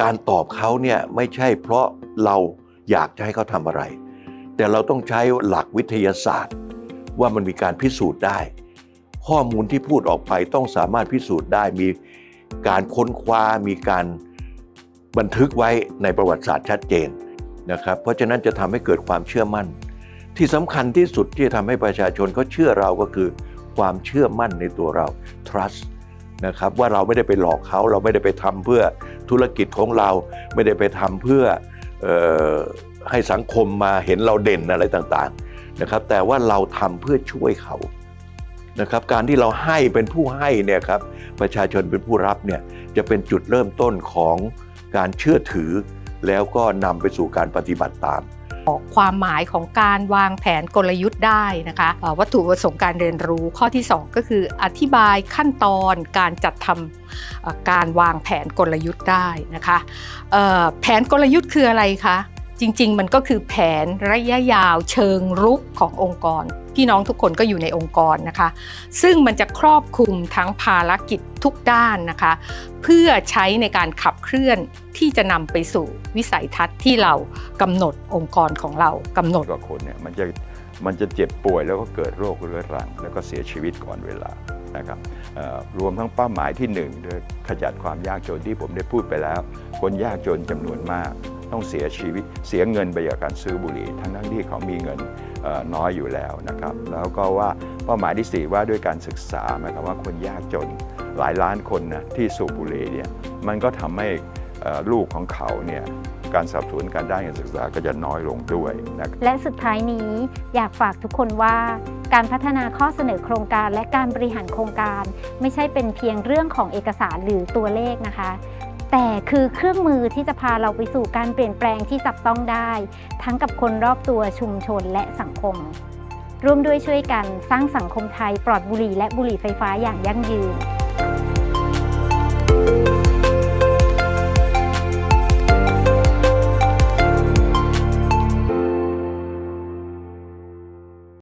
การตอบเขาเนี่ยไม่ใช่เพราะเราอยากจะให้เขาทำอะไร แต่เราต้องใช้หลักวิทยาศาสตร์ ว่ามันมีการพิสูจน์ได้ ข้อมูลที่พูดออกไปต้องสามารถพิสูจน์ได้มีการค้นคว้ามีการบันทึกไว้ในประวัติศาสตร์ชัดเจนนะครับ เพราะฉะนั้นจะทำให้เกิดความเชื่อมั่น ที่สำคัญที่สุดที่จะทำให้ประชาชนเขาเชื่อเราก็คือ ความเชื่อมั่นในตัวเรา trust นะครับว่าเราไม่ได้ไปหลอกเขาเราไม่ได้ไปทำเพื่อ ธุรกิจของเราไม่ได้ไปทำเพื่อออให้สังคมมาเห็นเราเด่นอะไรต่างๆนะครับ แต่ว่าเราทำเพื่อช่วยเขานะครับการที่เราให้เป็นผู้ให้เนี่ยครับประชาชนเป็นผู้รับเนี่ยจะเป็นจุดเริ่มต้นของการเชื่อถือ แล้วก็นำไปสู่การปฏิบัติตาม บอกความหมายของการวางแผนกลยุทธ์ได้นะคะ วัตถุประสงค์การเรียนรู้ข้อที่ 2 ก็คืออธิบายขั้นตอนการจัดทำเอ่อการวางแผนกลยุทธ์ได้นะคะแผนกลยุทธ์คืออะไรคะ จริง ๆ มันก็คือแผนระยะยาวเชิงรุกขององค์กร พี่น้องทุกคนก็อยู่ในองค์กรนะคะ ซึ่งมันจะครอบคลุมทั้งภารกิจทุกด้านนะคะ เพื่อใช้ในการขับเคลื่อนที่จะนำไปสู่วิสัยทัศน์ที่เรากำหนดองค์กรของเรากำหนดกว่าคนเนี่ยมันจะมันจะเจ็บป่วยแล้วก็เกิดโรคเรื้อรัง แล้วก็เสียชีวิตก่อนเวลานะครับรวมทั้งเป้าหมายที่หนึ่งด้วยขจัดความยากจนที่ผมได้พูดไปแล้ว คนยากจนจำนวนมาก ต้องเสียชีวิตเสียเงินไปกับการซื้อบุหรี่ ทั้งทั้งที่เขามีเงินน้อยอยู่แล้วนะครับ แล้วก็ว่าเป้าหมายที่สี่ว่าด้วยการศึกษาหมายความว่าคนยากจนหลายล้านคนนะที่สูบบุหรี่เนี่ยมันก็ทำให้ลูกของเขาเนี่ยการสับสนุนการได้การศึกษาก็จะน้อยลงด้วยนะและสุดท้ายนี้อยากฝากทุกคนว่า การพัฒนาข้อเสนอโครงการและการบริหารโครงการ ไม่ใช่เป็นเพียงเรื่องของเอกสารหรือตัวเลขนะคะ แต่คือเครื่องมือที่จะพาเราไปสู่การเปลี่ยนแปลงที่จับต้องได้ ทั้งกับคนรอบตัวชุมชนและสังคม ร่วมด้วยช่วยกันสร้างสังคมไทยปลอดบุหรี่และบุหรี่ไฟฟ้าอย่างยั่งยืน